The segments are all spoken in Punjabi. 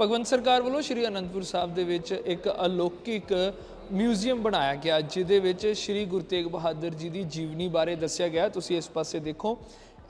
ਭਗਵੰਤ ਸਰਕਾਰ ਵੱਲੋਂ ਸ਼੍ਰੀ ਅਨੰਦਪੁਰ ਸਾਹਿਬ ਦੇ ਵਿੱਚ ਇੱਕ ਅਲੌਕਿਕ ਮਿਊਜ਼ੀਅਮ ਬਣਾਇਆ ਗਿਆ, ਜਿਹਦੇ ਵਿੱਚ ਸ਼੍ਰੀ ਗੁਰੂ ਤੇਗ ਬਹਾਦਰ ਜੀ ਦੀ ਜੀਵਨੀ ਬਾਰੇ ਦੱਸਿਆ ਗਿਆ। ਤੁਸੀਂ ਇਸ ਪਾਸੇ ਦੇਖੋ।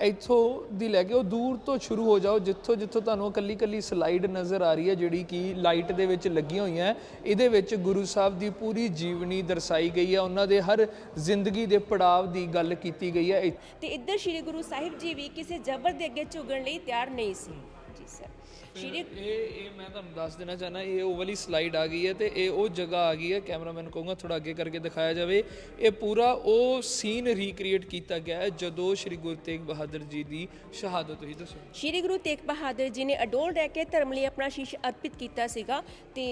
ਇੱਥੋਂ ਦੀ ਲੈ ਕੇ ਉਹ ਦੂਰ ਤੋਂ ਸ਼ੁਰੂ ਹੋ ਜਾਓ, ਜਿੱਥੋਂ ਜਿੱਥੋਂ ਤੁਹਾਨੂੰ ਇਕੱਲੀ ਇਕੱਲੀ ਸਲਾਈਡ ਨਜ਼ਰ ਆ ਰਹੀ ਹੈ, ਜਿਹੜੀ ਕਿ ਲਾਈਟ ਦੇ ਵਿੱਚ ਲੱਗੀਆਂ ਹੋਈਆਂ ਇਹਦੇ ਵਿੱਚ ਗੁਰੂ ਸਾਹਿਬ ਦੀ ਪੂਰੀ ਜੀਵਨੀ ਦਰਸਾਈ ਗਈ ਹੈ। ਉਹਨਾਂ ਦੇ ਹਰ ਜ਼ਿੰਦਗੀ ਦੇ ਪੜਾਅ ਦੀ ਗੱਲ ਕੀਤੀ ਗਈ ਹੈ। ਤੇ ਇੱਧਰ ਸ੍ਰੀ ਗੁਰੂ ਸਾਹਿਬ ਜੀ ਵੀ ਕਿਸੇ ਜ਼ਬਰ ਦੇ ਅੱਗੇ ਝੁਕਣ ਲਈ ਤਿਆਰ ਨਹੀਂ ਸੀ। ਜੀ ਸਰ ਸ਼੍ਰੀ ਇਹ ਇਹ ਮੈਂ ਤੁਹਾਨੂੰ ਦੱਸ ਦੇਣਾ ਚਾਹਨਾ ਇਹ ਉਹ ਵਾਲੀ ਸਲਾਈਡ ਆ ਗਈ ਹੈ ਤੇ ਇਹ ਉਹ ਜਗ੍ਹਾ ਆ ਗਈ ਹੈ। ਕੈਮਰਾਮੈਨ ਕਹੂੰਗਾ ਥੋੜਾ ਅੱਗੇ ਕਰਕੇ ਦਿਖਾਇਆ ਜਾਵੇ। ਇਹ ਪੂਰਾ ਉਹ ਸੀਨ ਰੀਕ੍ਰੀਏਟ ਕੀਤਾ ਗਿਆ ਹੈ ਜਦੋਂ ਸ਼੍ਰੀ ਗੁਰੂ ਤੇਗ ਬਹਾਦਰ ਜੀ ਦੀ ਸ਼ਹਾਦਤ ਹੋਈ। ਦੱਸੋ। ਸ਼੍ਰੀ ਗੁਰੂ ਤੇਗ ਬਹਾਦਰ ਜੀ ਨੇ ਅਡੋਲ ਰਹਿ ਕੇ ਧਰਮ ਲਈ ਆਪਣਾ ਸ਼ੀਸ਼ ਅਰਪਿਤ ਕੀਤਾ ਸੀਗਾ ਤੇ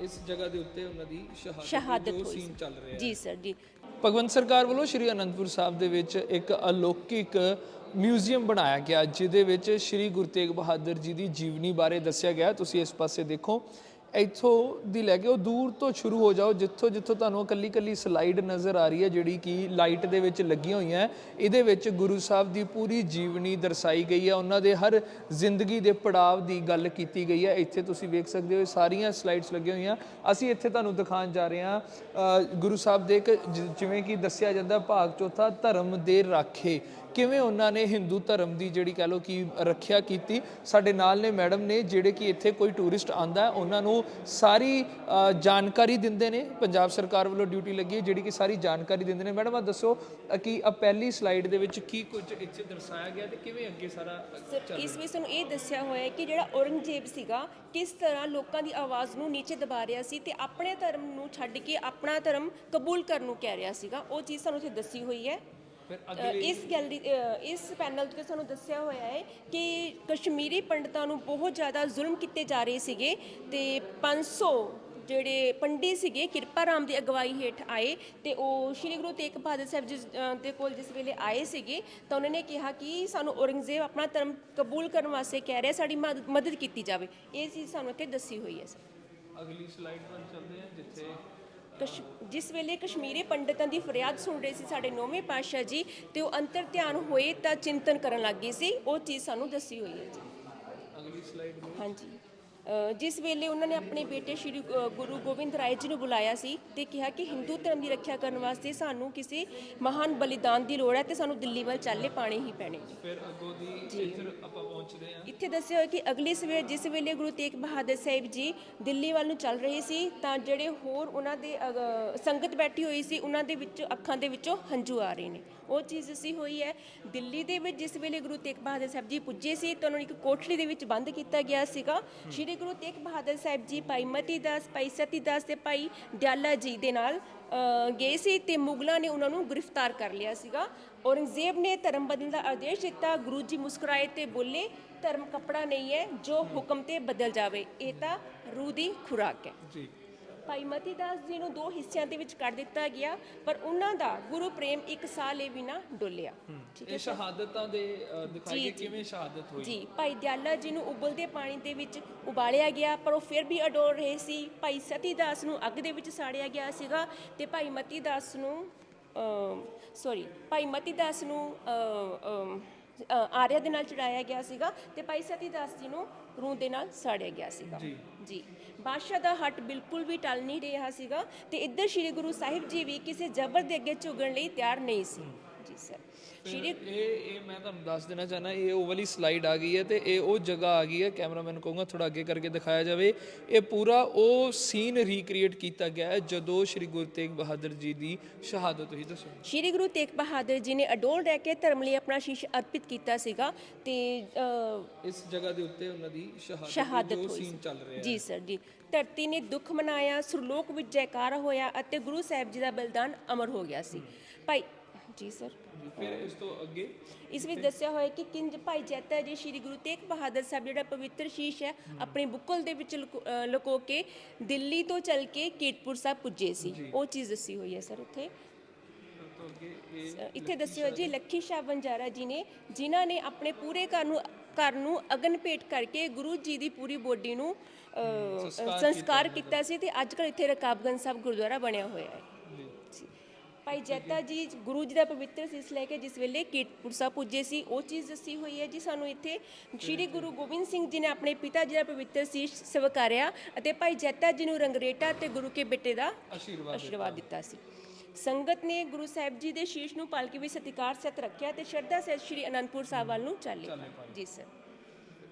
ਇਸ ਜਗ੍ਹਾ ਦੇ ਉੱਤੇ ਉਹਨਾਂ ਦੀ ਸ਼ਹਾਦਤ ਜੋ ਸੀਨ। ਚੱਲ ਰਿਹਾ ਜੀ ਸਰ ਜੀ। ਭਗਵੰਤ ਸਰਕਾਰ ਵੱਲੋਂ ਸ਼੍ਰੀ ਅਨੰਦਪੁਰ ਸਾਹਿਬ ਦੇ ਵਿੱਚ ਇੱਕ ਅਲੌਕਿਕ ਮਿਊਜ਼ੀਅਮ ਬਣਾਇਆ ਗਿਆ, ਜਿਹਦੇ ਵਿੱਚ ਸ਼੍ਰੀ ਗੁਰੂ ਤੇਗ ਬਹਾਦਰ ਜੀ ਦੀ ਜੀਵਨੀ ਬਾਰੇ ਦੱਸਿਆ ਗਿਆ। ਤੁਸੀਂ ਇਸ ਪਾਸੇ ਦੇਖੋ। ਇੱਥੋਂ ਦੀ ਲੈ ਕੇ ਉਹ ਦੂਰ ਤੋਂ ਸ਼ੁਰੂ ਹੋ ਜਾਓ, ਜਿੱਥੋਂ ਜਿੱਥੋਂ ਤੁਹਾਨੂੰ ਇਕੱਲੀ ਇਕੱਲੀ ਸਲਾਈਡ ਨਜ਼ਰ ਆ ਰਹੀ ਹੈ, ਜਿਹੜੀ ਕਿ ਲਾਈਟ ਦੇ ਵਿੱਚ ਲੱਗੀਆਂ ਹੋਈਆਂ ਇਹਦੇ ਵਿੱਚ ਗੁਰੂ ਸਾਹਿਬ ਦੀ ਪੂਰੀ ਜੀਵਨੀ ਦਰਸਾਈ ਗਈ ਹੈ। ਉਹਨਾਂ ਦੇ ਹਰ ਜ਼ਿੰਦਗੀ ਦੇ ਪੜਾਅ ਦੀ ਗੱਲ ਕੀਤੀ ਗਈ ਹੈ। ਇੱਥੇ ਤੁਸੀਂ ਵੇਖ ਸਕਦੇ ਹੋ, ਇਹ ਸਾਰੀਆਂ ਸਲਾਈਡਸ ਲੱਗੀਆਂ ਹੋਈਆਂ। ਅਸੀਂ ਇੱਥੇ ਤੁਹਾਨੂੰ ਦਿਖਾਉਣ ਜਾ ਰਹੇ ਹਾਂ ਗੁਰੂ ਸਾਹਿਬ ਦੇ ਇੱਕ ਜਿਵੇਂ ਕਿ ਦੱਸਿਆ ਜਾਂਦਾ, ਭਾਗ ਚੌਥਾ, ਧਰਮ ਦੇ ਰਾਖੇ। ਕਿਵੇਂ ਉਹਨਾਂ ਨੇ ਹਿੰਦੂ ਧਰਮ ਦੀ ਜਿਹੜੀ ਕਹ ਲੋ ਕਿ ਰੱਖਿਆ ਕੀਤੀ ਸਾਡੇ ਨਾਲ ਨੇ ਮੈਡਮ ਨੇ ਜਿਹੜੇ ਕਿ ਇੱਥੇ ਕੋਈ ਟੂਰਿਸਟ ਆਂਦਾ ਉਹਨਾਂ ਨੂੰ ਸਾਰੀ ਜਾਣਕਾਰੀ ਦਿੰਦੇ ਨੇ ਪੰਜਾਬ ਸਰਕਾਰ ਵੱਲੋਂ ਡਿਊਟੀ ਲੱਗੀ ਹੈ ਜਿਹੜੀ ਕਿ ਸਾਰੀ ਜਾਣਕਾਰੀ ਦਿੰਦੇ ਨੇ। ਮੈਡਮ ਆ ਦੱਸੋ ਕਿ ਆ ਪਹਿਲੀ ਸਲਾਈਡ ਦੇ ਵਿੱਚ ਕੀ ਕੁਝ ਇੱਥੇ ਦਰਸਾਇਆ ਗਿਆ ਤੇ ਕਿਵੇਂ ਅੱਗੇ ਸਾਰਾ ਸਰ ਇਸ ਵਿੱਚ ਸਾਨੂੰ ਇਹ ਦੱਸਿਆ ਹੋਇਆ ਹੈ ਕਿ ਜਿਹੜਾ ਔਰੰਗਜ਼ੇਬ ਸੀਗਾ ਕਿਸ ਤਰ੍ਹਾਂ ਲੋਕਾਂ ਦੀ ਆਵਾਜ਼ ਨੂੰ ਨੀਚੇ ਦਬਾ ਰਿਹਾ ਸੀ ਤੇ ਆਪਣੇ ਧਰਮ ਨੂੰ ਛੱਡ ਕੇ ਆਪਣਾ ਧਰਮ ਕਬੂਲ ਕਰਨ ਨੂੰ ਕਹਿ ਰਿਹਾ ਸੀਗਾ। ਉਹ ਚੀਜ਼ ਸਾਨੂੰ ਇੱਥੇ ਦੱਸੀ ਹੋਈ ਹੈ। ਫਿਰ ਅ, ਇਸ ਗੈਲਰੀ ਇਸ ਪੈਨਲ ਤੇ ਸਾਨੂੰ ਦੱਸਿਆ ਹੋਇਆ ਹੈ ਕਿ ਕਸ਼ਮੀਰੀ ਪੰਡਤਾਂ ਨੂੰ ਬਹੁਤ ਜ਼ਿਆਦਾ ਜ਼ੁਲਮ ਕੀਤੇ ਜਾ ਰਹੇ ਸੀਗੇ ਤੇ 500 ਜਿਹੜੇ ਪੰਡਿਤ ਸੀਗੇ ਕਿਰਪਾ ਰਾਮ ਦੀ ਅਗਵਾਈ ਹੇਠ ਆਏ ਤੇ ਉਹ ਸ਼੍ਰੀ ਗੁਰੂ ਤੇਗ ਬਹਾਦਰ ਸਾਹਿਬ ਜੀ ਦੇ ਕੋਲ ਜਿਸ ਵੇਲੇ ਆਏ ਸੀਗੇ ਤਾਂ ਉਹਨਾਂ ਨੇ ਕਿਹਾ ਕਿ ਸਾਨੂੰ ਔਰੰਗਜ਼ੇਬ ਆਪਣਾ ਧਰਮ ਕਬੂਲ ਕਰਨ ਵਾਸਤੇ ਕਹਿ ਰਿਹਾ ਸਾਡੀ ਮਦ- ਮਦਦ ਕੀਤੀ ਜਾਵੇ। ਇਹ ਚੀਜ਼ ਸਾਨੂੰ ਇੱਥੇ ਦੱਸੀ ਹੋਈ ਹੈ ਸਰ। ਅਗਲੀ ਸਲਾਈਡ ਵੱਲ ਚੱਲਦੇ ਹਾਂ ਜਿੱਥੇ ਕਸ਼ ਜਿਸ ਵੇਲੇ ਕਸ਼ਮੀਰੀ ਪੰਡਤਾਂ ਦੀ ਫਰਿਆਦ ਸੁਣ ਰਹੇ ਸੀ ਸਾਡੇ ਨੌਵੇਂ ਪਾਤਸ਼ਾਹ ਜੀ ਤੇ ਉਹ ਅੰਤਰ ਧਿਆਨ ਹੋਏ ਤਾਂ ਚਿੰਤਨ ਕਰਨ ਲੱਗ ਗਏ ਸੀ ਉਹ ਚੀਜ਼ ਸਾਨੂੰ ਦੱਸੀ ਹੋਈ ਹੈ ਜੀ। ਅਗਲੀ ਸਲਾਈਡ ਹਾਂਜੀ। ਜਿਸ ਵੇਲੇ ਉਹਨਾਂ ਨੇ ਆਪਣੇ ਬੇਟੇ ਸ਼੍ਰੀ ਗੁਰੂ ਗੋਬਿੰਦ ਰਾਏ ਜੀ ਨੂੰ ਬੁਲਾਇਆ ਸੀ ਤੇ ਕਿਹਾ ਕਿ ਹਿੰਦੂ ਧਰਮ ਦੀ ਰੱਖਿਆ ਕਰਨ ਵਾਸਤੇ ਸਾਨੂੰ ਕਿਸੇ ਮਹਾਨ ਬਲੀਦਾਨ ਦੀ ਲੋੜ ਹੈ ਤੇ ਸਾਨੂੰ ਦਿੱਲੀ ਵੱਲ ਚੱਲੇ ਪਾਣੇ ਹੀ ਪੈਣੇ ਫਿਰ ਅੱਗੋਂ ਦੀ ਇੱਧਰ ਆਪਾਂ ਪਹੁੰਚਦੇ ਹਾਂ ਇੱਥੇ ਦੱਸਿਆ ਹੋਇਆ ਕਿ ਅਗਲੀ ਸਵੇਰ, ਜਿਸ ਵੇਲੇ ਗੁਰੂ ਤੇਗ ਬਹਾਦਰ ਸਾਹਿਬ ਜੀ ਦਿੱਲੀ ਵੱਲ ਨੂੰ ਚੱਲ ਰਹੇ ਸੀ, ਤਾਂ ਜਿਹੜੇ ਹੋਰ ਉਹਨਾਂ ਦੇ ਅਗ- ਸੰਗਤ ਬੈਠੀ ਹੋਈ ਸੀ, ਉਹਨਾਂ ਦੇ ਵਿੱਚ, ਅੱਖਾਂ ਦੇ ਵਿੱਚੋਂ ਹੰਝੂ ਆ ਰਹੇ ਨੇ। ਉਹ ਚੀਜ਼ ਅਸੀਂ ਹੋਈ ਹੈ, ਦਿੱਲੀ ਦੇ ਵਿੱਚ ਜਿਸ ਵੇਲੇ ਗੁਰੂ ਤੇਗ ਬਹਾਦਰ ਸਾਹਿਬ ਜੀ ਪੁੱਜੇ ਸੀ, ਤਾਂ ਉਹਨਾਂ ਨੂੰ ਇੱਕ ਕੋਠੜੀ ਦੇ ਵਿੱਚ ਬੰਦ ਕੀਤਾ ਗਿਆ ਸੀਗਾ। ਸ਼੍ਰੀ ਗੁਰੂ ਤੇਗ ਬਹਾਦਰ ਸਾਹਿਬ ਜੀ, ਭਾਈ ਮਤੀ ਦਾਸ, ਭਾਈ ਸਤੀ ਦਾਸ ਤੇ ਭਾਈ ਦਿਆਲਾ ਜੀ ਦੇ ਨਾਲ ਗਏ ਸੀ ਤੇ ਮੁਗਲਾਂ ਨੇ ਉਹਨਾਂ ਨੂੰ ਗ੍ਰਿਫਤਾਰ ਕਰ ਲਿਆ ਸੀਗਾ। ਔਰੰਗਜ਼ੇਬ ਨੇ ਧਰਮ ਬਦਲਣ ਦਾ ਆਦੇਸ਼ ਦਿੱਤਾ। ਗੁਰੂ ਜੀ ਮੁਸਕਰਾਏ ਤੇ ਬੋਲੇ, ਧਰਮ ਕਪੜਾ ਨਹੀਂ ਹੈ, ਜੋ ਹੁਕਮ ਤੇ ਬਦਲ ਜਾਵੇ, ਇਹ ਤਾਂ ਰੂਹ ਦੀ ਖੁਰਾਕ ਹੈ। ਜੀ। ਭਾਈ ਮਤੀ ਦਾਸ ਜੀ ਨੂੰ ਦੋ ਹਿੱਸਿਆਂ ਦੇ ਵਿੱਚ ਕੱਢ ਦਿੱਤਾ ਗਿਆ ਪਰ ਉਹਨਾਂ ਦਾ ਗੁਰੂ ਪ੍ਰੇਮ ਇੱਕ ਸਾਲ ਇਹ ਵੀ ਨਾ ਡੋਲਿਆ। ਠੀਕ ਹੈ ਇਹ ਸ਼ਹਾਦਤਾਂ ਦੇ ਦਿਖਾਈਏ ਕਿਵੇਂ ਸ਼ਹਾਦਤ ਹੋਈ? ਜੀ ਭਾਈ ਦਿਆਲਾ ਜੀ ਨੂੰ ਉਬਲਦੇ ਪਾਣੀ ਦੇ ਵਿੱਚ ਉਬਾਲਿਆ ਗਿਆ ਪਰ ਉਹ ਫਿਰ ਵੀ ਅਡੋਲ ਰਹੇ ਸੀ। ਭਾਈ ਸਤੀ ਦਾਸ ਨੂੰ ਅੱਗ ਦੇ ਵਿੱਚ ਸਾੜਿਆ ਗਿਆ ਸੀਗਾ ਤੇ ਭਾਈ ਮਤੀ ਦਾਸ ਨੂੰ ਸੌਰੀ ਭਾਈ ਮਤੀ ਦਾਸ ਨੂੰ ਆਰਿਆ ਦੇ ਨਾਲ ਚੜਾਇਆ ਗਿਆ ਸੀਗਾ ਤੇ ਭਾਈ ਸਤੀ ਦਾਸ ਜੀ ਨੂੰ ਰੂਹ ਦੇ ਨਾਲ ਸਾੜਿਆ ਗਿਆ ਸੀਗਾ। ਜੀ। ਬਾਦਸ਼ਾਹ ਦਾ ਹੱਟ ਬਿਲਕੁਲ ਵੀ ਟਲ ਨਹੀਂ ਰਿਹਾ ਸੀਗਾ ਤੇ ਇੱਧਰ ਸ੍ਰੀ ਗੁਰੂ ਸਾਹਿਬ ਜੀ ਵੀ ਕਿਸੇ ਜ਼ਬਰ ਦੇ ਅੱਗੇ ਝੁਕਣ ਲਈ ਤਿਆਰ ਨਹੀਂ ਸੀ। ਜੀ ਸਰ ਸ਼੍ਰੀ ਇਹ ਇਹ ਮੈਂ ਤੁਹਾਨੂੰ ਦੱਸ ਦੇਣਾ ਚਾਹਨਾ ਇਹ ਉਹ ਵਾਲੀ ਸਲਾਈਡ ਆ ਗਈ ਹੈ ਤੇ ਇਹ ਉਹ ਜਗ੍ਹਾ ਆ ਗਈ ਹੈ ਕੈਮਰਾਮੈਨ ਕਹੂੰਗਾ ਥੋੜਾ ਅੱਗੇ ਕਰਕੇ ਦਿਖਾਇਆ ਜਾਵੇ। ਇਹ ਪੂਰਾ ਉਹ ਸੀਨ ਰੀਕ੍ਰੀਏਟ ਕੀਤਾ ਗਿਆ ਹੈ ਜਦੋਂ ਸ਼੍ਰੀ ਗੁਰੂ ਤੇਗ ਬਹਾਦਰ ਜੀ ਦੀ ਸ਼ਹਾਦਤ ਹੋਈ ਦੱਸੋ। ਸ਼੍ਰੀ ਗੁਰੂ ਤੇਗ ਬਹਾਦਰ ਜੀ ਨੇ ਅਡੋਲ ਰਹਿ ਕੇ ਧਰਮ ਲਈ ਆਪਣਾ ਸ਼ੀਸ਼ ਅਰਪਿਤ ਕੀਤਾ ਸੀਗਾ ਤੇ ਅ, ਇਸ ਜਗ੍ਹਾ ਦੇ ਉੱਤੇ ਉਹਨਾਂ ਦੀ ਸ਼ਹਾਦਤ ਸ਼ਹਾਦਤ ਜੋ ਹੋਈ ਸੀਨ ਚੱਲ ਰਿਹਾ ਜੀ ਸਰ ਜੀ। ਧਰਤੀ ਨੇ ਦੁੱਖ ਮਨਾਇਆ ਸੁਰਲੋਕ ਵਿੱਚ ਜੈਕਾਰ ਹੋਇਆ ਅਤੇ ਗੁਰੂ ਸਾਹਿਬ ਜੀ ਦਾ ਬਲਿਦਾਨ ਅਮਰ ਹੋ ਗਿਆ ਸੀ। ਭਾਈ ਜੀ ਸਰ। ਫਿਰ ਇਸ ਤੋਂ ਅੱਗੇ? ਇਸ ਵਿੱਚ ਦੱਸਿਆ ਹੋਇਆ ਕਿ ਕਿੰਜ ਭਾਈ ਜੈਤਾ ਜੀ ਸ਼੍ਰੀ ਗੁਰੂ ਤੇਗ ਬਹਾਦਰ ਸਾਹਿਬ ਜਿਹੜਾ ਪਵਿੱਤਰ ਸ਼ੀਸ਼ ਹੈ ਆਪਣੀ ਬੁੱਕਲ ਦੇ ਵਿੱਚ ਲੁਕੋ- ਅ, ਲੁਕੋ ਕੇ ਦਿੱਲੀ ਤੋਂ ਚੱਲ ਕੇ ਕੀਰਤਪੁਰ ਸਾਹਿਬ ਪੁੱਜੇ ਸੀ। ਉਹ ਚੀਜ਼ ਦੱਸੀ ਹੋਈ ਹੈ ਸਰ ਉੱਥੇ। ਫਿਰ ਤੋਂ ਅੱਗੇ ਇਹ ਅ, ਇੱਥੇ ਦੱਸਿਓ ਜੀ ਲੱਖੀ ਸ਼ਾਹ ਬੰਜਾਰਾ ਜੀ ਨੇ ਜਿਨ੍ਹਾਂ ਨੇ ਆਪਣੇ ਪੂਰੇ ਘਰ ਨੂੰ ਘਰ ਨੂੰ ਅਗਨ ਭੇਟ ਕਰਕੇ ਗੁਰੂ ਜੀ ਦੀ ਪੂਰੀ ਬੋਡੀ ਨੂੰ ਅ, ਸੰਸਕਾਰ ਕੀਤਾ ਸੀ ਤੇ ਅੱਜ ਕੱਲ੍ਹ ਇੱਥੇ ਰਕਾਬਗੰਜ ਸਾਹਿਬ ਗੁਰਦੁਆਰਾ ਬਣਿਆ ਹੋਇਆ ਹੈ। ਭਾਈ ਜੈਤਾ ਜੀ ਗੁਰੂ ਜੀ ਦਾ ਪਵਿੱਤਰ ਸੀਸ ਲੈ ਕੇ ਜਿਸ ਵੇਲੇ ਕੀਰਤਪੁਰ ਸਾਹਿਬ ਪੁੱਜੇ ਸੀ ਉਹ ਚੀਜ਼ ਦੱਸੀ ਹੋਈ ਹੈ ਜੀ ਸਾਨੂੰ ਇੱਥੇ ਸ੍ਰੀ ਗੁਰੂ ਗੋਬਿੰਦ ਸਿੰਘ ਜੀ ਨੇ ਆਪਣੇ ਪਿਤਾ ਜੀ ਦਾ ਪਵਿੱਤਰ ਸੀਸ ਸਵਕਾਰਿਆ ਅਤੇ ਭਾਈ ਜੈਤਾ ਜੀ ਨੂੰ ਰੰਗਰੇਟਾ ਤੇ ਗੁਰੂ ਕੇ ਬੇਟੇ ਦਾ ਆਸ਼ੀਰਵਾਦ ਦਿੱਤਾ। ਸੀ। ਸੰਗਤ ਨੇ ਗੁਰੂ ਸਾਹਿਬ ਜੀ ਦੇ ਸ਼ੀਸ਼ ਨੂੰ ਪਾਲਕੀ ਵਿੱਚ ਸਤਿਕਾਰ ਸਹਿਤ ਰੱਖਿਆ ਤੇ ਸ਼ਰਧਾ ਸਹਿਤ ਸ੍ਰੀ ਅਨੰਦਪੁਰ ਸਾਹਿਬ ਵੱਲ ਨੂੰ ਚੱਲੇ ਜੀ ਸਰ।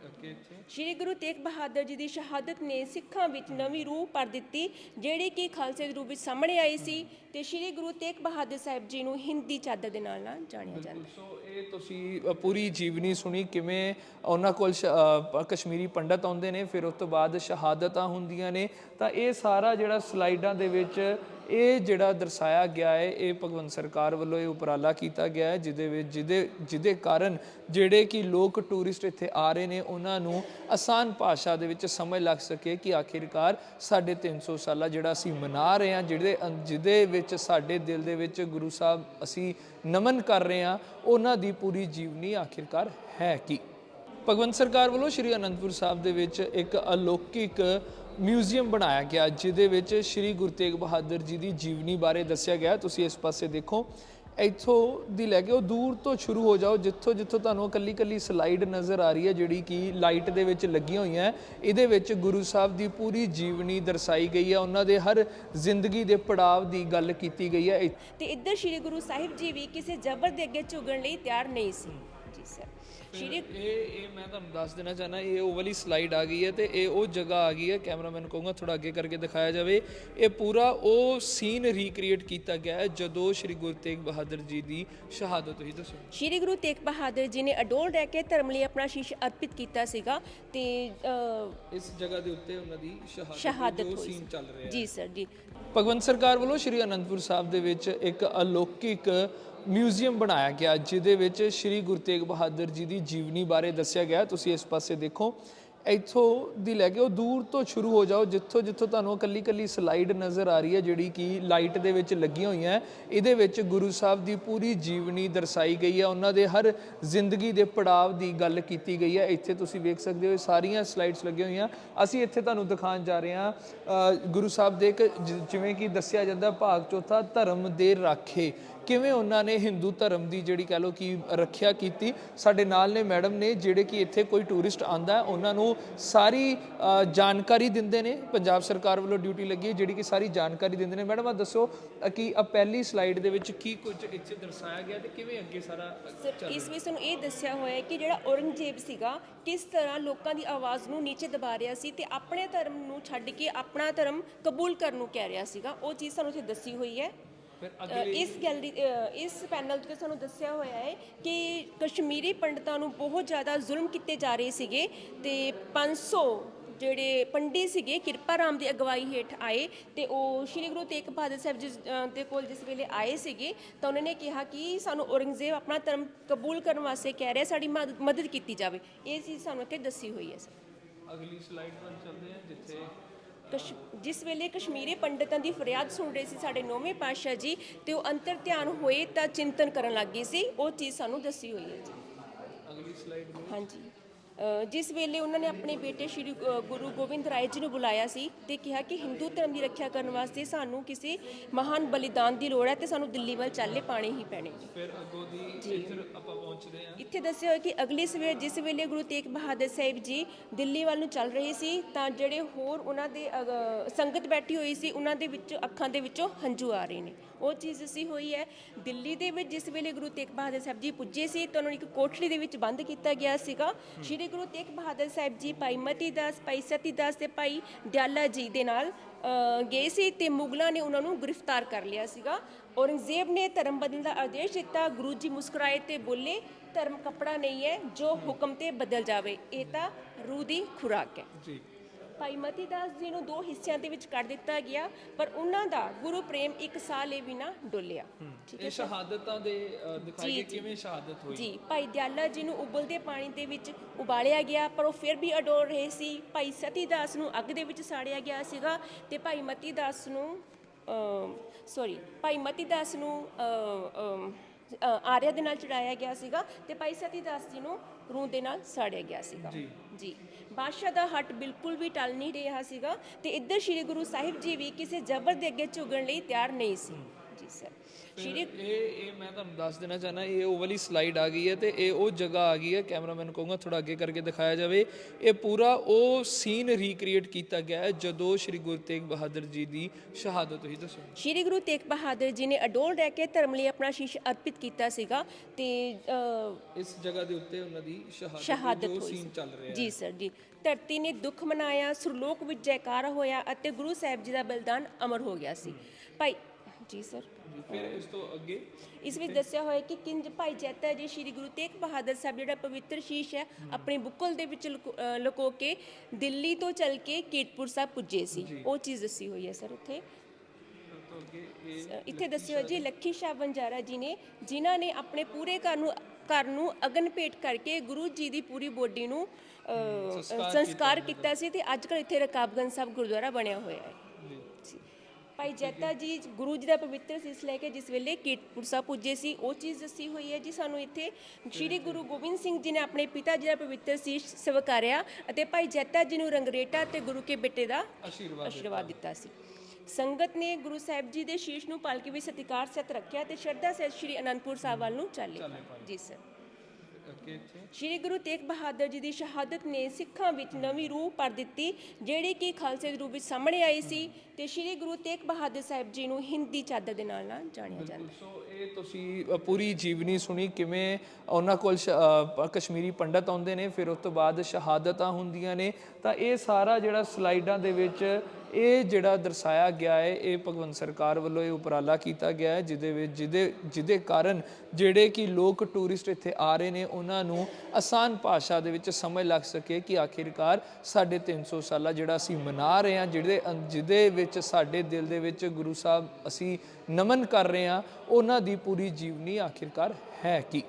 ਅੱਗੇ ਇੱਥੇ। ਸ਼੍ਰੀ ਗੁਰੂ ਤੇਗ ਬਹਾਦਰ ਜੀ ਦੀ ਸ਼ਹਾਦਤ ਨੇ ਸਿੱਖਾਂ ਵਿੱਚ ਨਵੀਂ ਰੂਹ ਭਰ ਦਿੱਤੀ ਜਿਹੜੀ ਕਿ ਖਾਲਸੇ ਦੇ ਰੂਪ ਵਿੱਚ ਸਾਹਮਣੇ ਆਈ ਸੀ ਤੇ ਸ਼੍ਰੀ ਗੁਰੂ ਤੇਗ ਬਹਾਦਰ ਸਾਹਿਬ ਜੀ ਨੂੰ ਹਿੰਦੀ ਚਾਦਰ ਦੇ ਨਾਲ ਨਾਲ ਜਾਣਿਆ ਜਾਂਦਾ ਸੋ ਇਹ ਤੁਸੀਂ ਪੂਰੀ ਜੀਵਨੀ ਸੁਣੀ ਕਿਵੇਂ ਉਹਨਾਂ ਕੋਲ ਸ਼- ਅ, ਪ- ਕਸ਼ਮੀਰੀ ਪੰਡਤ ਆਉਂਦੇ ਨੇ ਫਿਰ ਉਸ ਤੋਂ ਬਾਅਦ ਸ਼ਹਾਦਤਾਂ ਹੁੰਦੀਆਂ ਨੇ। ਤਾਂ ਇਹ ਸਾਰਾ ਜਿਹੜਾ ਸਲਾਈਡਾਂ ਦੇ ਵਿੱਚ ਇਹ ਜਿਹੜਾ ਦਰਸਾਇਆ ਗਿਆ ਹੈ, ਇਹ ਭਗਵੰਤ ਸਰਕਾਰ ਵੱਲੋਂ ਇਹ ਉਪਰਾਲਾ ਕੀਤਾ ਗਿਆ ਹੈ, ਜਿਹਦੇ ਵਿੱਚ, ਜਿਹਦੇ ਜਿਹਦੇ ਕਾਰਨ ਜਿਹੜੇ ਕਿ ਲੋਕ ਟੂਰਿਸਟ ਇੱਥੇ ਆ ਰਹੇ ਨੇ, ਉਹਨਾਂ ਨੂੰ ਆਸਾਨ ਭਾਸ਼ਾ ਦੇ ਵਿੱਚ ਸਮਝ ਲੱਗ ਸਕੇ ਕਿ ਆਖਿਰਕਾਰ ਸਾਡੇ 300 ਸਾਲਾ ਜਿਹੜਾ ਅਸੀਂ ਮਨਾ ਰਹੇ ਹਾਂ, ਜਿਹੜੇ ਅੰ- ਜਿਹਦੇ ਵਿੱਚ ਸਾਡੇ ਦਿਲ ਦੇ ਵਿੱਚ ਗੁਰੂ ਸਾਹਿਬ ਅਸੀਂ ਨਮਨ ਕਰ ਰਹੇ ਹਾਂ, ਉਹਨਾਂ ਦੀ ਪੂਰੀ ਜੀਵਨੀ ਆਖਿਰਕਾਰ ਹੈ ਕੀ? ਭਗਵੰਤ ਸਰਕਾਰ ਵੱਲੋਂ ਸ਼੍ਰੀ ਅਨੰਦਪੁਰ ਸਾਹਿਬ ਦੇ ਵਿੱਚ ਇੱਕ ਅਲੌਕਿਕ ਮਿਊਜ਼ੀਅਮ ਬਣਾਇਆ ਗਿਆ, ਜਿਹਦੇ ਵਿੱਚ ਸ਼੍ਰੀ ਗੁਰੂ ਤੇਗ ਬਹਾਦਰ ਜੀ ਦੀ ਜੀਵਨੀ ਬਾਰੇ ਦੱਸਿਆ ਗਿਆ। ਤੁਸੀਂ ਇਸ ਪਾਸੇ ਦੇਖੋ। ਇੱਥੋਂ ਦੀ ਲੈ ਕੇ ਉਹ ਦੂਰ ਤੋਂ ਸ਼ੁਰੂ ਹੋ ਜਾਓ, ਜਿੱਥੋਂ ਜਿੱਥੋਂ ਤੁਹਾਨੂੰ ਕੱਲੀ ਕੱਲੀ ਸਲਾਈਡ ਨਜ਼ਰ ਆ ਰਹੀ ਹੈ, ਜਿਹੜੀ ਕਿ ਲਾਈਟ ਦੇ ਵਿੱਚ ਲੱਗੀਆਂ ਹੋਈਆਂ ਹੈ। ਇਹਦੇ ਵਿੱਚ ਗੁਰੂ ਸਾਹਿਬ ਦੀ ਪੂਰੀ ਜੀਵਨੀ ਦਰਸਾਈ ਗਈ ਹੈ। ਉਹਨਾਂ ਦੇ ਹਰ ਜ਼ਿੰਦਗੀ ਦੇ ਪੜਾਵ ਦੀ ਗੱਲ ਕੀਤੀ ਗਈ ਹੈ। ਤੇ ਇੱਧਰ ਸ਼੍ਰੀ ਗੁਰੂ ਸਾਹਿਬ ਜੀ ਵੀ ਕਿਸੇ ਜ਼ਬਰ ਦੇ ਅੱਗੇ ਝੁਕਣ ਲਈ ਤਿਆਰ ਨਹੀਂ ਸੀ। ਜੀ ਸਰ ਸ਼੍ਰੀ ਇਹ ਇਹ ਮੈਂ ਤੁਹਾਨੂੰ ਦੱਸ ਦੇਣਾ ਚਾਹਨਾ ਇਹ ਉਹ ਵਾਲੀ ਸਲਾਈਡ ਆ ਗਈ ਹੈ ਤੇ ਇਹ ਉਹ ਜਗ੍ਹਾ ਆ ਗਈ ਹੈ ਕੈਮਰਾਮੈਨ ਕਹੂੰਗਾ ਥੋੜਾ ਅੱਗੇ ਕਰਕੇ ਦਿਖਾਇਆ ਜਾਵੇ। ਇਹ ਪੂਰਾ ਉਹ ਸੀਨ ਰੀਕ੍ਰੀਏਟ ਕੀਤਾ ਗਿਆ ਹੈ ਜਦੋਂ ਸ਼੍ਰੀ ਗੁਰੂ ਤੇਗ ਬਹਾਦਰ ਜੀ ਦੀ ਸ਼ਹਾਦਤ ਹੋਈ ਦੱਸੋ। ਸ਼੍ਰੀ ਗੁਰੂ ਤੇਗ ਬਹਾਦਰ ਜੀ ਨੇ ਅਡੋਲ ਰਹਿ ਕੇ ਧਰਮ ਲਈ ਆਪਣਾ ਸ਼ੀਸ਼ ਅਰਪਿਤ ਕੀਤਾ ਸੀਗਾ ਤੇ ਅ, ਇਸ ਜਗ੍ਹਾ ਦੇ ਉੱਤੇ ਉਹਨਾਂ ਦੀ ਸ਼ਹਾਦਤ ਹੋਈ ਸੀਨ ਚੱਲ ਰਿਹਾ ਹੈ। ਜੀ ਸਰ ਜੀ। ਭਗਵੰਤ ਸਰਕਾਰ ਵੱਲੋਂ ਸ਼੍ਰੀ ਅਨੰਦਪੁਰ ਸਾਹਿਬ ਦੇ ਵਿੱਚ ਇੱਕ ਅਲੌਕਿਕ ਮਿਊਜ਼ੀਅਮ ਬਣਾਇਆ ਗਿਆ, ਜਿਹਦੇ ਵਿੱਚ ਸ਼੍ਰੀ ਗੁਰੂ ਤੇਗ ਬਹਾਦਰ ਜੀ ਦੀ ਜੀਵਨੀ ਬਾਰੇ ਦੱਸਿਆ ਗਿਆ। ਤੁਸੀਂ ਇਸ ਪਾਸੇ ਦੇਖੋ। ਇੱਥੋਂ ਦੀ ਲੈ ਕੇ ਉਹ ਦੂਰ ਤੋਂ ਸ਼ੁਰੂ ਹੋ ਜਾਓ, ਜਿੱਥੋਂ ਜਿੱਥੋਂ ਤੁਹਾਨੂੰ ਇਕੱਲੀ ਇਕੱਲੀ ਸਲਾਈਡ ਨਜ਼ਰ ਆ ਰਹੀ ਹੈ, ਜਿਹੜੀ ਕਿ ਲਾਈਟ ਦੇ ਵਿੱਚ ਲੱਗੀਆਂ ਹੋਈਆਂ। ਇਹਦੇ ਵਿੱਚ ਗੁਰੂ ਸਾਹਿਬ ਦੀ ਪੂਰੀ ਜੀਵਨੀ ਦਰਸਾਈ ਗਈ ਹੈ। ਉਹਨਾਂ ਦੇ ਹਰ ਜ਼ਿੰਦਗੀ ਦੇ ਪੜਾਵ ਦੀ ਗੱਲ ਕੀਤੀ ਗਈ ਹੈ। ਇੱਥੇ ਤੁਸੀਂ ਵੇਖ ਸਕਦੇ ਹੋ ਸਾਰੀਆਂ ਸਲਾਈਡਸ ਲੱਗੀਆਂ ਹੋਈਆਂ। ਅਸੀਂ ਇੱਥੇ ਤੁਹਾਨੂੰ ਦਿਖਾਉਣ ਜਾ ਰਹੇ ਹਾਂ ਗੁਰੂ ਸਾਹਿਬ ਦੇ ਇੱਕ ਜ- ਜਿਵੇਂ ਕਿ ਦੱਸਿਆ ਜਾਂਦਾ, ਭਾਗ ਚੌਥਾ, ਧਰਮ ਦੇ ਰਾਖੇ। ਕਿਵੇਂ ਉਹਨਾਂ ਨੇ ਹਿੰਦੂ ਧਰਮ ਦੀ ਜਿਹੜੀ ਕਹ ਲੋ ਕਿ ਰੱਖਿਆ ਕੀਤੀ ਸਾਡੇ ਨਾਲ ਨੇ ਮੈਡਮ ਨੇ ਜਿਹੜੇ ਕਿ ਇੱਥੇ ਕੋਈ ਟੂਰਿਸਟ ਆਂਦਾ ਹੈ ਉਹਨਾਂ ਨੂੰ ਸਾਰੀ ਜਾਣਕਾਰੀ ਦਿੰਦੇ ਨੇ ਪੰਜਾਬ ਸਰਕਾਰ ਵੱਲੋਂ ਡਿਊਟੀ ਲੱਗੀ ਹੈ ਜਿਹੜੀ ਕਿ ਸਾਰੀ ਜਾਣਕਾਰੀ ਦਿੰਦੇ ਨੇ। ਮੈਡਮ ਆ ਦੱਸੋ ਕਿ ਆ ਪਹਿਲੀ ਸਲਾਈਡ ਦੇ ਵਿੱਚ ਕੀ ਕੁਝ ਇੱਥੇ ਦਰਸਾਇਆ ਗਿਆ ਤੇ ਕਿਵੇਂ ਅੱਗੇ ਸਾਰਾ ਸਰ ਇਸ ਵਿੱਚ ਸਾਨੂੰ ਇਹ ਦੱਸਿਆ ਹੋਇਆ ਹੈ ਕਿ ਜਿਹੜਾ ਔਰੰਗਜ਼ੇਬ ਸੀਗਾ ਕਿਸ ਤਰ੍ਹਾਂ ਲੋਕਾਂ ਦੀ ਆਵਾਜ਼ ਨੂੰ ਨੀਚੇ ਦਬਾ ਰਿਹਾ ਸੀ ਤੇ ਆਪਣੇ ਧਰਮ ਨੂੰ ਛੱਡ ਕੇ ਆਪਣਾ ਧਰਮ ਕਬੂਲ ਕਰਨ ਨੂੰ ਕਹਿ ਰਿਹਾ ਸੀਗਾ। ਉਹ ਚੀਜ਼ ਸਾਨੂੰ ਇੱਥੇ ਦੱਸੀ ਹੋਈ ਹੈ। ਫਿਰ ਇਸ ਗੈਲਰੀ ਅ, ਇਸ ਪੈਨਲ ਤੇ ਸਾਨੂੰ ਦੱਸਿਆ ਹੋਇਆ ਹੈ ਕਿ ਕਸ਼ਮੀਰੀ ਪੰਡਤਾਂ ਨੂੰ ਬਹੁਤ ਜ਼ਿਆਦਾ ਜ਼ੁਲਮ ਕੀਤੇ ਜਾ ਰਹੇ ਸੀਗੇ ਤੇ 500 ਜਿਹੜੇ ਪੰਡਿਤ ਸੀਗੇ ਕਿਰਪਾ ਰਾਮ ਦੀ ਅਗਵਾਈ ਹੇਠ ਆਏ ਤੇ ਉਹ ਸ਼੍ਰੀ ਗੁਰੂ ਤੇਗ ਬਹਾਦਰ ਸਾਹਿਬ ਜੀ ਅ, ਦੇ ਕੋਲ ਜਿਸ ਵੇਲੇ ਆਏ ਸੀਗੇ ਤਾਂ ਉਹਨਾਂ ਨੇ ਕਿਹਾ ਕਿ ਸਾਨੂੰ ਔਰੰਗਜ਼ੇਬ ਆਪਣਾ ਧਰਮ ਕਬੂਲ ਕਰਨ ਵਾਸਤੇ ਕਹਿ ਰਿਹਾ ਸਾਡੀ ਮਦ- ਮਦਦ ਕੀਤੀ ਜਾਵੇ। ਇਹ ਚੀਜ਼ ਸਾਨੂੰ ਇੱਥੇ ਦੱਸੀ ਹੋਈ ਹੈ ਸਰ। ਅਗਲੀ ਸਲਾਈਡ ਵੱਲ ਚੱਲਦੇ ਹਾਂ ਜਿੱਥੇ ਕਸ਼ ਜਿਸ ਵੇਲੇ ਕਸ਼ਮੀਰੀ ਪੰਡਤਾਂ ਦੀ ਫਰਿਆਦ ਸੁਣ ਰਹੇ ਸੀ ਸਾਡੇ ਨੌਵੇਂ ਪਾਤਸ਼ਾਹ ਜੀ ਤੇ ਉਹ ਅੰਤਰ ਧਿਆਨ ਹੋਏ ਤਾਂ ਚਿੰਤਨ ਕਰਨ ਲੱਗ ਗਏ ਸੀ ਉਹ ਚੀਜ਼ ਸਾਨੂੰ ਦੱਸੀ ਹੋਈ ਹੈ ਜੀ। ਅਗਲੀ ਸਲਾਈਡ ਹਾਂਜੀ। ਜਿਸ ਵੇਲੇ ਉਹਨਾਂ ਨੇ ਆਪਣੇ ਬੇਟੇ ਸ਼੍ਰੀ ਗੁਰੂ ਗੋਬਿੰਦ ਰਾਏ ਜੀ ਨੂੰ ਬੁਲਾਇਆ ਸੀ ਤੇ ਕਿਹਾ ਕਿ ਹਿੰਦੂ ਧਰਮ ਦੀ ਰੱਖਿਆ ਕਰਨ ਵਾਸਤੇ ਸਾਨੂੰ ਕਿਸੇ ਮਹਾਨ ਬਲੀਦਾਨ ਦੀ ਲੋੜ ਹੈ ਤੇ ਸਾਨੂੰ ਦਿੱਲੀ ਵੱਲ ਚੱਲੇ ਪਾਣੇ ਹੀ ਪੈਣੇ ਫਿਰ ਅੱਗੋਂ ਦੀ ਇੱਧਰ ਆਪਾਂ ਪਹੁੰਚਦੇ ਹਾਂ। ਇੱਥੇ ਦੱਸਿਆ ਹੋਇਆ ਕਿ ਅਗਲੀ ਸਵੇਰ ਜਿਸ ਵੇਲੇ ਗੁਰੂ ਤੇਗ ਬਹਾਦਰ ਸਾਹਿਬ ਜੀ ਦਿੱਲੀ ਵੱਲ ਨੂੰ ਚੱਲ ਰਹੇ ਸੀ ਤਾਂ ਜਿਹੜੇ ਹੋਰ ਉਹਨਾਂ ਦੇ ਸੰਗਤ ਬੈਠੀ ਹੋਈ ਸੀ ਉਹਨਾਂ ਦੇ ਵਿੱਚ ਅੱਖਾਂ ਦੇ ਵਿੱਚੋਂ ਹੰਝੂ ਆ ਰਹੇ ਨੇ। ਉਹ ਚੀਜ਼ ਅਸੀਂ ਹੋਈ ਹੈ ਦਿੱਲੀ ਦੇ ਵਿੱਚ ਜਿਸ ਵੇਲੇ ਗੁਰੂ ਤੇਗ ਬਹਾਦਰ ਸਾਹਿਬ ਜੀ ਪੁੱਜੇ ਸੀ ਤਾਂ ਉਹਨਾਂ ਨੂੰ ਇੱਕ ਕੋਠੜੀ ਦੇ ਵਿੱਚ ਬੰਦ ਕੀਤਾ ਗਿਆ ਸੀਗਾ। ਸ਼੍ਰੀ ਗੁਰੂ ਤੇਗ ਬਹਾਦਰ ਸਾਹਿਬ ਜੀ ਭਾਈ ਮਤੀ ਦਾਸ, ਭਾਈ ਸਤੀ ਦਾਸ ਤੇ ਭਾਈ ਦਿਆਲਾ ਜੀ ਦੇ ਨਾਲ ਗਏ ਸੀ ਤੇ ਮੁਗਲਾਂ ਨੇ ਉਹਨਾਂ ਨੂੰ ਗ੍ਰਿਫਤਾਰ ਕਰ ਲਿਆ ਸੀਗਾ। ਔਰੰਗਜ਼ੇਬ ਨੇ ਧਰਮ ਬਦਲਣ ਦਾ ਆਦੇਸ਼ ਦਿੱਤਾ, ਗੁਰੂ ਜੀ ਮੁਸਕਰਾਏ ਤੇ ਬੋਲੇ, ਧਰਮ ਕਪੜਾ ਨਹੀਂ ਹੈ, ਜੋ ਹੁਕਮ ਤੇ ਬਦਲ ਜਾਵੇ, ਇਹ ਤਾਂ ਰੂਹ ਦੀ ਖੁਰਾਕ ਹੈ। ਜੀ। ਭਾਈ ਮਤੀ ਦਾਸ ਜੀ ਨੂੰ ਦੋ ਹਿੱਸਿਆਂ ਦੇ ਵਿੱਚ ਕੱਢ ਦਿੱਤਾ ਗਿਆ ਪਰ ਉਹਨਾਂ ਦਾ ਗੁਰੂ ਪ੍ਰੇਮ ਇੱਕ ਸਾਲ ਲਈ ਵੀ ਨਾ ਡੋਲਿਆ ਠੀਕ ਹੈ ਇਹ ਸ਼ਹਾਦਤਾਂ ਦੇ ਅ, ਦਿਖਾਈਏ ਜੀ। ਕਿਵੇਂ ਸ਼ਹਾਦਤ ਹੋਈ? ਜੀ ਭਾਈ ਦਿਆਲਾ ਜੀ ਨੂੰ ਉਬਲਦੇ ਪਾਣੀ ਦੇ ਵਿੱਚ ਉਬਾਲਿਆ ਗਿਆ ਪਰ ਉਹ ਫਿਰ ਵੀ ਅਡੋਲ ਰਹੇ ਸੀ। ਭਾਈ ਸਤੀ ਦਾਸ ਨੂੰ ਅੱਗ ਦੇ ਵਿੱਚ ਸਾੜਿਆ ਗਿਆ ਸੀਗਾ ਤੇ ਭਾਈ ਮਤੀ ਦਾਸ ਨੂੰ ਸੌਰੀ ਭਾਈ ਮਤੀ ਦਾਸ ਨੂੰ ਅ, ਅਮ, ਅ, ਆਰਿਆ ਦੇ ਨਾਲ ਚੜਾਇਆ ਗਿਆ ਸੀਗਾ ਤੇ ਭਾਈ ਸਤੀ ਦਾਸ ਜੀ ਨੂੰ ਰੂਹ ਦੇ ਨਾਲ ਸਾੜਿਆ ਗਿਆ ਸੀਗਾ। ਜੀ। ਜੀ। ਬਾਦਸ਼ਾਹ ਦਾ ਹੱਟ ਬਿਲਕੁਲ ਵੀ ਟਲ ਨਹੀਂ ਰਿਹਾ ਸੀਗਾ ਤੇ ਇੱਧਰ ਸ੍ਰੀ ਗੁਰੂ ਸਾਹਿਬ ਜੀ ਵੀ ਕਿਸੇ ਜ਼ਬਰ ਦੇ ਅੱਗੇ ਝੁਕਣ ਲਈ ਤਿਆਰ ਨਹੀਂ ਸੀ। ਜੀ ਸਰ ਸ਼੍ਰੀ ਇਹ ਇਹ ਮੈਂ ਤੁਹਾਨੂੰ ਦੱਸ ਦੇਣਾ ਚਾਹਨਾ ਇਹ ਉਹ ਵਾਲੀ ਸਲਾਈਡ ਆ ਗਈ ਹੈ ਤੇ ਇਹ ਉਹ ਜਗ੍ਹਾ ਆ ਗਈ ਹੈ ਕੈਮਰਾਮੈਨ ਕਹੂੰਗਾ ਥੋੜਾ ਅੱਗੇ ਕਰਕੇ ਦਿਖਾਇਆ ਜਾਵੇ। ਇਹ ਪੂਰਾ ਉਹ ਸੀਨ ਰੀਕ੍ਰੀਏਟ ਕੀਤਾ ਗਿਆ ਹੈ ਜਦੋਂ ਸ੍ਰੀ ਗੁਰੂ ਤੇਗ ਬਹਾਦਰ ਜੀ ਦੀ ਸ਼ਹਾਦਤ ਹੋਈ ਦੱਸੋ। ਸ਼੍ਰੀ ਗੁਰੂ ਤੇਗ ਬਹਾਦਰ ਜੀ ਨੇ ਅਡੋਲ ਰਹਿ ਕੇ ਧਰਮ ਲਈ ਆਪਣਾ ਸ਼ੀਸ਼ ਅਰਪਿਤ ਕੀਤਾ ਸੀਗਾ ਤੇ ਇਸ ਜਗ੍ਹਾ ਦੇ ਉੱਤੇ ਉਹਨਾਂ ਦੀ ਸ਼ਹਾਦਤ ਹੋਈ ਸੀਨ ਚੱਲ ਰਿਹਾ ਜੀ ਸਰ ਜੀ। ਧਰਤੀ ਨੇ ਦੁੱਖ ਮਨਾਇਆ ਸੁਰਲੋਕ ਵਿੱਚ ਜੈਕਾਰ ਹੋਇਆ ਅਤੇ ਗੁਰੂ ਸਾਹਿਬ ਜੀ ਦਾ ਬਲਿਦਾਨ ਅਮਰ ਹੋ ਗਿਆ ਸੀ। ਭਾਈ ਜੀ ਸਰ ਫਿਰ ਇਸ ਤੋਂ ਅੱਗੇ ਇਸ ਵਿੱਚ ਦੱਸਿਆ ਹੋਇਆ ਕਿ ਕਿੰਜ ਭਾਈ ਜੈਤਾ ਜੀ ਸ਼੍ਰੀ ਗੁਰੂ ਤੇਗ ਬਹਾਦਰ ਸਾਹਿਬ ਜਿਹੜਾ ਪਵਿੱਤਰ ਸ਼ੀਸ਼ ਹੈ ਆਪਣੀ ਬੁੱਕਲ ਦੇ ਵਿੱਚ ਲੁਕੋ- ਕੇ ਦਿੱਲੀ ਤੋਂ ਚੱਲ ਕੇ ਕੀਰਤਪੁਰ ਸਾਹਿਬ ਪੁੱਜੇ ਸੀ। ਉਹ ਚੀਜ਼ ਦੱਸੀ ਹੋਈ ਹੈ ਸਰ ਉੱਥੇ। ਇੱਥੇ ਦੱਸਿਓ ਜੀ ਲੱਖੀ ਸ਼ਾਹ ਬੰਜਾਰਾ ਜੀ ਨੇ ਜਿਨ੍ਹਾਂ ਨੇ ਆਪਣੇ ਪੂਰੇ ਘਰ ਨੂੰ ਘਰ ਨੂੰ ਅਗਨ ਭੇਟ ਕਰਕੇ ਗੁਰੂ ਜੀ ਦੀ ਪੂਰੀ ਬੋਡੀ ਨੂੰ ਸੰਸਕਾਰ ਕੀਤਾ ਸੀ ਤੇ ਅੱਜ ਕੱਲ੍ਹ ਇੱਥੇ ਰਕਾਬਗੰਜ ਸਾਹਿਬ ਗੁਰਦੁਆਰਾ ਬਣਿਆ ਹੋਇਆ ਹੈ। ਭਾਈ ਜੈਤਾ ਜੀ ਗੁਰੂ ਜੀ ਦਾ ਪਵਿੱਤਰ ਸੀਸ ਲੈ ਕੇ ਜਿਸ ਵੇਲੇ ਕੀਰਤਪੁਰ ਸਾਹਿਬ ਪੁੱਜੇ ਸੀ ਉਹ ਚੀਜ਼ ਦੱਸੀ ਹੋਈ ਹੈ ਜੀ ਸਾਨੂੰ ਇੱਥੇ। ਸ਼੍ਰੀ ਗੁਰੂ ਗੋਬਿੰਦ ਸਿੰਘ ਜੀ ਨੇ ਆਪਣੇ ਪਿਤਾ ਜੀ ਦਾ ਪਵਿੱਤਰ ਸੀਸ ਸਵਕਾਰਿਆ ਅਤੇ ਭਾਈ ਜੈਤਾ ਜੀ ਨੂੰ ਰੰਗਰੇਟਾ ਤੇ ਗੁਰੂ ਕੇ ਬੇਟੇ ਦਾ ਆਸ਼ੀਰਵਾਦ ਦਿੱਤਾ। ਸੀ। ਸੰਗਤ ਨੇ ਗੁਰੂ ਸਾਹਿਬ ਜੀ ਦੇ ਸ਼ੀਸ਼ ਨੂੰ ਪਾਲਕੀ ਵਿੱਚ ਸਤਿਕਾਰ ਸਹਿਤ ਰੱਖਿਆ ਤੇ ਸ਼ਰਧਾ ਸਹਿਤ ਸ਼੍ਰੀ ਅਨੰਦਪੁਰ ਸਾਹਿਬ ਵੱਲ ਨੂੰ ਚੱਲੇ। ਜੀ ਸਰ। ਅੱਗੇ ਇੱਥੇ। ਸ਼੍ਰੀ ਗੁਰੂ ਤੇਗ ਬਹਾਦਰ ਜੀ ਦੀ ਸ਼ਹਾਦਤ ਨੇ ਸਿੱਖਾਂ ਵਿੱਚ ਨਵੀਂ ਰੂਹ ਭਰ ਦਿੱਤੀ ਜਿਹੜੀ ਕਿ ਖਾਲਸੇ ਦੇ ਰੂਪ ਵਿੱਚ ਸਾਹਮਣੇ ਆਈ ਸੀ ਤੇ ਸ਼੍ਰੀ ਗੁਰੂ ਤੇਗ ਬਹਾਦਰ ਸਾਹਿਬ ਜੀ ਨੂੰ ਹਿੰਦੀ ਚਾਦਰ ਦੇ ਨਾਲ ਨਾਲ ਜਾਣਿਆ ਜਾਂਦਾ ਸੋ ਇਹ ਤੁਸੀਂ ਅ, ਪੂਰੀ ਜੀਵਨੀ ਸੁਣੀ ਕਿਵੇਂ ਉਹਨਾਂ ਕੋਲ ਸ਼- ਅ, ਕਸ਼ਮੀਰੀ ਪੰਡਤ ਆਉਂਦੇ ਨੇ ਫਿਰ ਉਸ ਤੋਂ ਬਾਅਦ ਸ਼ਹਾਦਤਾਂ ਹੁੰਦੀਆਂ ਨੇ। ਤਾਂ ਇਹ ਸਾਰਾ ਜਿਹੜਾ ਸਲਾਈਡਾਂ ਦੇ ਵਿੱਚ ਇਹ ਜਿਹੜਾ ਦਰਸਾਇਆ ਗਿਆ ਹੈ, ਇਹ ਭਗਵੰਤ ਸਰਕਾਰ ਵੱਲੋਂ ਇਹ ਉਪਰਾਲਾ ਕੀਤਾ ਗਿਆ ਹੈ, ਜਿਹਦੇ ਵਿੱਚ ਜਿਹਦੇ ਜਿਹਦੇ ਕਾਰਨ ਜਿਹੜੇ ਕਿ ਲੋਕ ਟੂਰਿਸਟ ਇੱਥੇ ਆ ਰਹੇ ਨੇ, ਉਹਨਾਂ ਨੂੰ ਆਸਾਨ ਭਾਸ਼ਾ ਦੇ ਵਿੱਚ ਸਮਝ ਲੱਗ ਸਕੇ ਕਿ ਆਖਿਰਕਾਰ ਸਾਡੇ 300 ਸਾਲਾ ਜਿਹੜਾ ਅਸੀਂ ਮਨਾ ਰਹੇ ਹਾਂ ਜਿਹਦੇ ਅੰ- ਜਿਹਦੇ ਵਿੱਚ ਸਾਡੇ ਦਿਲ ਦੇ ਵਿੱਚ ਗੁਰੂ ਸਾਹਿਬ ਅਸੀਂ ਨਮਨ ਕਰ ਰਹੇ ਹਾਂ, ਉਹਨਾਂ ਦੀ ਪੂਰੀ ਜੀਵਨੀ ਆਖਿਰਕਾਰ ਹੈ ਕੀ?